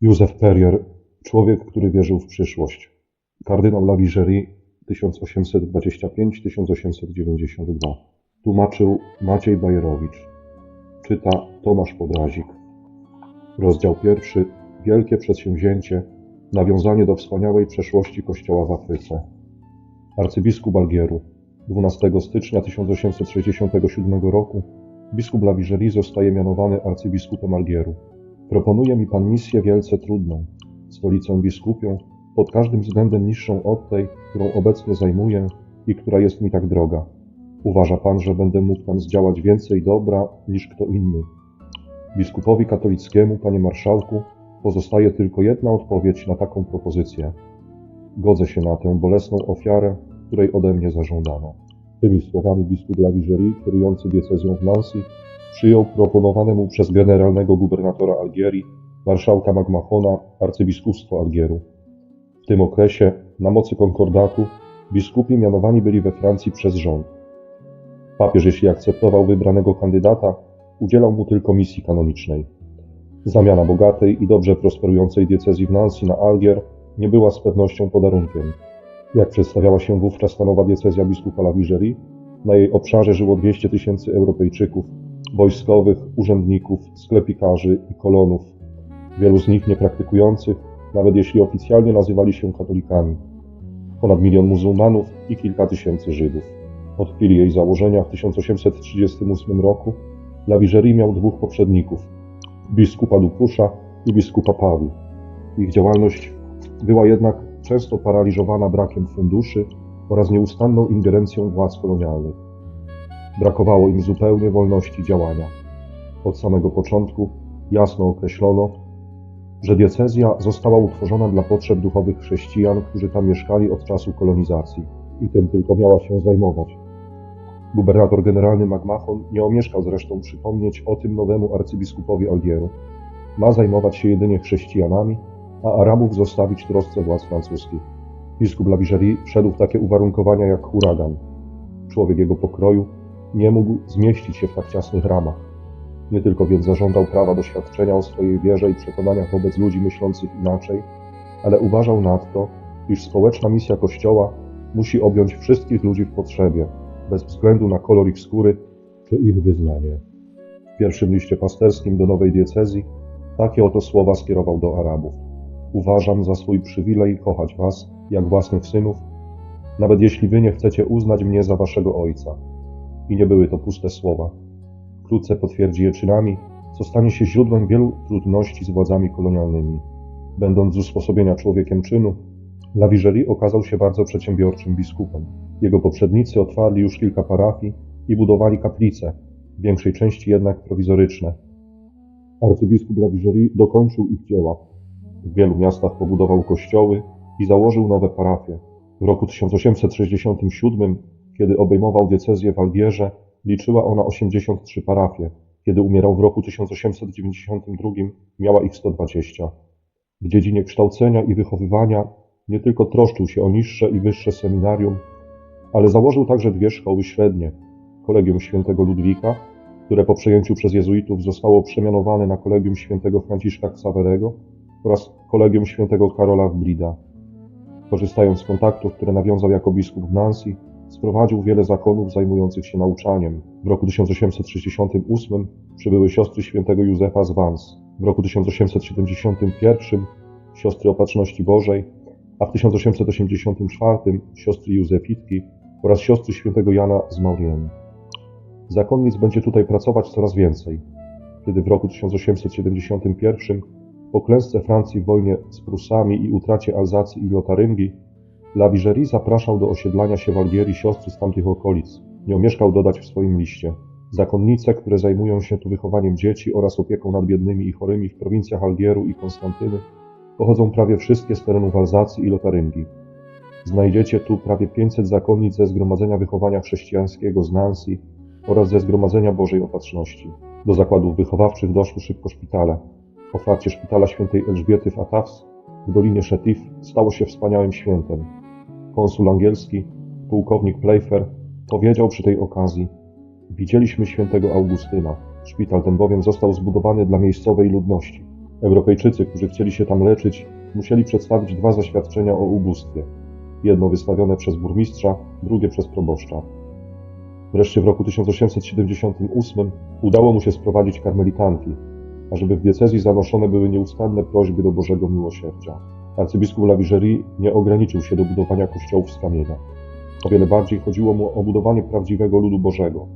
Józef Perrier, człowiek, który wierzył w przyszłość. Kardynał Lavigerie 1825-1892. Tłumaczył Maciej Bajerowicz. Czyta Tomasz Podrazik. Rozdział pierwszy. Wielkie przedsięwzięcie. Nawiązanie do wspaniałej przeszłości Kościoła w Afryce. Arcybiskup Algieru. 12 stycznia 1867 roku biskup Lavigerie zostaje mianowany arcybiskupem Algieru. Proponuje mi pan misję wielce trudną, stolicę biskupią, pod każdym względem niższą od tej, którą obecnie zajmuję i która jest mi tak droga. Uważa pan, że będę mógł tam zdziałać więcej dobra niż kto inny. Biskupowi katolickiemu, panie marszałku, pozostaje tylko jedna odpowiedź na taką propozycję. Godzę się na tę bolesną ofiarę, której ode mnie zażądano. Tymi słowami biskup Lavigerie, kierujący diecezją w Nancy, przyjął proponowane mu przez generalnego gubernatora Algierii, marszałka Magmachona, arcybiskupstwo Algieru. W tym okresie, na mocy konkordatu, biskupi mianowani byli we Francji przez rząd. Papież, jeśli akceptował wybranego kandydata, udzielał mu tylko misji kanonicznej. Zamiana bogatej i dobrze prosperującej diecezji w Nancy na Algier nie była z pewnością podarunkiem. Jak przedstawiała się wówczas stanowa diecezja biskupa Lavigerie, na jej obszarze żyło 200 tysięcy Europejczyków, wojskowych, urzędników, sklepikarzy i kolonów, wielu z nich niepraktykujących, nawet jeśli oficjalnie nazywali się katolikami, ponad milion muzułmanów i kilka tysięcy Żydów. Od chwili jej założenia w 1838 roku Lavigerie miał dwóch poprzedników, biskupa Dupusza i biskupa Pauli. Ich działalność była jednak często paraliżowana brakiem funduszy oraz nieustanną ingerencją władz kolonialnych. Brakowało im zupełnie wolności działania. Od samego początku jasno określono, że diecezja została utworzona dla potrzeb duchowych chrześcijan, którzy tam mieszkali od czasu kolonizacji i tym tylko miała się zajmować. Gubernator generalny Magmachon nie omieszkał zresztą przypomnieć o tym nowemu arcybiskupowi Algieru. Ma zajmować się jedynie chrześcijanami, a Arabów zostawić trosce władz francuskich. Biskup Lavigerie wszedł w takie uwarunkowania jak huragan. Człowiek jego pokroju nie mógł zmieścić się w tak ciasnych ramach. Nie tylko więc zażądał prawa do świadczenia o swojej wierze i przekonaniach wobec ludzi myślących inaczej, ale uważał nadto, iż społeczna misja Kościoła musi objąć wszystkich ludzi w potrzebie, bez względu na kolor ich skóry czy ich wyznanie. W pierwszym liście pasterskim do nowej diecezji takie oto słowa skierował do Arabów. Uważam za swój przywilej kochać was, jak własnych synów, nawet jeśli wy nie chcecie uznać mnie za waszego ojca. I nie były to puste słowa. Wkrótce potwierdzi je czynami, co stanie się źródłem wielu trudności z władzami kolonialnymi. Będąc z usposobienia człowiekiem czynu, Lavigerie okazał się bardzo przedsiębiorczym biskupem. Jego poprzednicy otwarli już kilka parafii i budowali kaplice, w większej części jednak prowizoryczne. Arcybiskup Lavigerie dokończył ich dzieła. W wielu miastach pobudował kościoły i założył nowe parafie. W roku 1867, kiedy obejmował diecezję w Algierze, liczyła ona 83 parafie. Kiedy umierał w roku 1892, miała ich 120. W dziedzinie kształcenia i wychowywania nie tylko troszczył się o niższe i wyższe seminarium, ale założył także dwie szkoły średnie. Kolegium Świętego Ludwika, które po przejęciu przez jezuitów zostało przemianowane na Kolegium Świętego Franciszka Xaverego oraz Kolegium Świętego Karola w Brida. Korzystając z kontaktów, które nawiązał jako biskup w Nancy, sprowadził wiele zakonów zajmujących się nauczaniem. W roku 1868 przybyły siostry świętego Józefa z Vans. W roku 1871 siostry Opatrzności Bożej, a w 1884 siostry Józefitki oraz siostry świętego Jana z Maurienne. Zakonnic będzie tutaj pracować coraz więcej. Kiedy w roku 1871 po klęsce Francji w wojnie z Prusami i utracie Alzacji i Lotaryngii, Lavigerie zapraszał do osiedlania się w Algierii siostry z tamtych okolic. Nie omieszkał dodać w swoim liście. Zakonnice, które zajmują się tu wychowaniem dzieci oraz opieką nad biednymi i chorymi w prowincjach Algieru i Konstantyny, pochodzą prawie wszystkie z terenów Alzacji i Lotaryngii. Znajdziecie tu prawie 500 zakonnic ze Zgromadzenia Wychowania Chrześcijańskiego z Nancy oraz ze Zgromadzenia Bożej Opatrzności. Do zakładów wychowawczych doszły szybko szpitale. Otwarcie szpitala świętej Elżbiety w Atafs w Dolinie Szetif stało się wspaniałym świętem. Konsul angielski, pułkownik Playfair, powiedział przy tej okazji Widzieliśmy świętego Augustyna. Szpital ten bowiem został zbudowany dla miejscowej ludności. Europejczycy, którzy chcieli się tam leczyć, musieli przedstawić dwa zaświadczenia o ubóstwie. Jedno wystawione przez burmistrza, drugie przez proboszcza. Wreszcie w roku 1878 udało mu się sprowadzić karmelitanki, ażeby w diecezji zanoszone były nieustanne prośby do Bożego Miłosierdzia. Arcybiskup Lavigerie nie ograniczył się do budowania kościołów z kamienia. O wiele bardziej chodziło mu o budowanie prawdziwego ludu Bożego.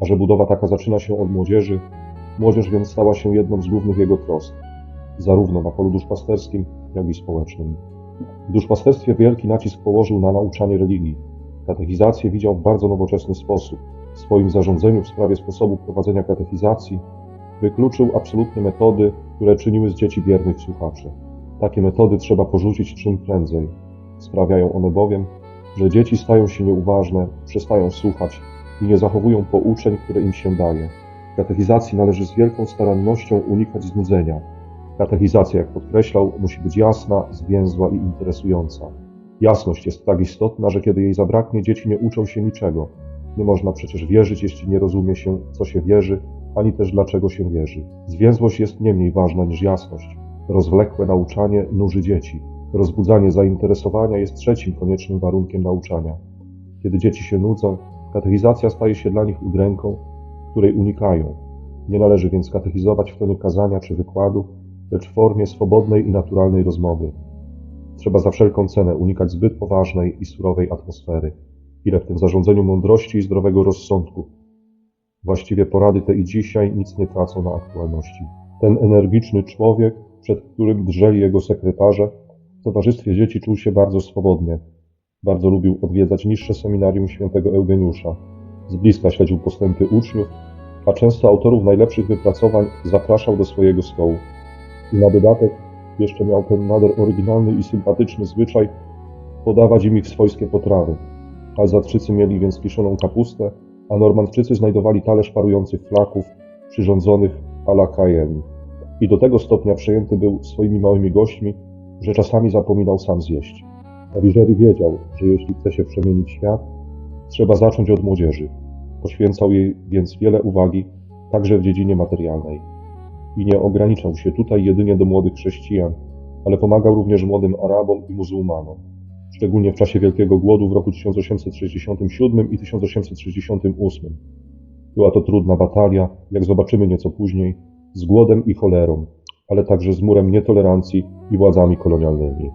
A że budowa taka zaczyna się od młodzieży, młodzież więc stała się jedną z głównych jego trosk, zarówno na polu duszpasterskim, jak i społecznym. W duszpasterstwie wielki nacisk położył na nauczanie religii. Katechizację widział w bardzo nowoczesny sposób. W swoim zarządzeniu w sprawie sposobu prowadzenia katechizacji wykluczył absolutnie metody, które czyniły z dzieci biernych słuchaczy. Takie metody trzeba porzucić czym prędzej. Sprawiają one bowiem, że dzieci stają się nieuważne, przestają słuchać i nie zachowują pouczeń, które im się daje. Katechizacji należy z wielką starannością unikać znudzenia. Katechizacja, jak podkreślał, musi być jasna, zwięzła i interesująca. Jasność jest tak istotna, że kiedy jej zabraknie, dzieci nie uczą się niczego. Nie można przecież wierzyć, jeśli nie rozumie się, co się wierzy, ani też dlaczego się wierzy. Zwięzłość jest nie mniej ważna niż jasność. Rozwlekłe nauczanie nuży dzieci. Rozbudzanie zainteresowania jest trzecim koniecznym warunkiem nauczania. Kiedy dzieci się nudzą, katechizacja staje się dla nich udręką, której unikają. Nie należy więc katechizować w tonie kazania czy wykładu, lecz w formie swobodnej i naturalnej rozmowy. Trzeba za wszelką cenę unikać zbyt poważnej i surowej atmosfery. Ile w tym zarządzeniu mądrości i zdrowego rozsądku. Właściwie porady te i dzisiaj nic nie tracą na aktualności. Ten energiczny człowiek, przed którym drżeli jego sekretarze, w towarzystwie dzieci czuł się bardzo swobodnie. Bardzo lubił odwiedzać niższe seminarium świętego Eugeniusza. Z bliska śledził postępy uczniów, a często autorów najlepszych wypracowań zapraszał do swojego stołu. I na dodatek jeszcze miał ten nader oryginalny i sympatyczny zwyczaj podawać im ich swojskie potrawy. Alzatrzycy mieli więc kiszoną kapustę, a Normandczycy znajdowali talerz parujących flaków przyrządzonych à la Cayenne. I do tego stopnia przejęty był swoimi małymi gośćmi, że czasami zapominał sam zjeść. Aligeri wiedział, że jeśli chce się przemienić świat, trzeba zacząć od młodzieży. Poświęcał jej więc wiele uwagi, także w dziedzinie materialnej. I nie ograniczał się tutaj jedynie do młodych chrześcijan, ale pomagał również młodym Arabom i muzułmanom. Szczególnie w czasie Wielkiego Głodu w roku 1867 i 1868. Była to trudna batalia, jak zobaczymy nieco później, z głodem i cholerą, ale także z murem nietolerancji i władzami kolonialnymi.